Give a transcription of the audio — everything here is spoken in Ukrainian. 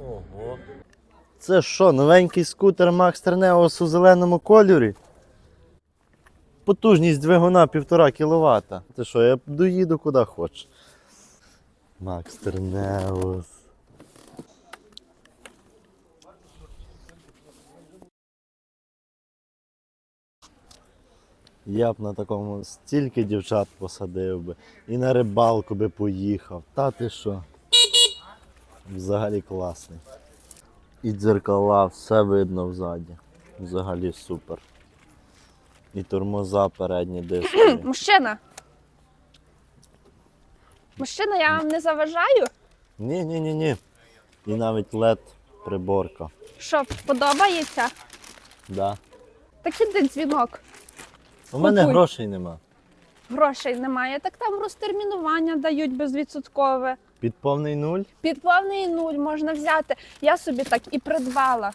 О. Це що, новенький скутер Max Terneos у зеленому кольорі? Потужність двигуна 1,5 кВт. Це що, я доїду куди хочу. Max Terneos. Я б на такому стільки дівчат посадив би і на рибалку би поїхав. Та ти що? Взагалі класний. І дзеркала, все видно взаді. Взагалі супер. І тормоза передні диски. Мужчина. Мужчина, я вам не заважаю. Ні, ні, ні, ні. І навіть LED приборка. Що, подобається? Да. Так іди дзвінок. У мене Купуй. грошей нема. Грошей немає. Так там розтермінування дають безвідсоткове. Під повний нуль. Під повний нуль можна взяти. Я собі так і придбала.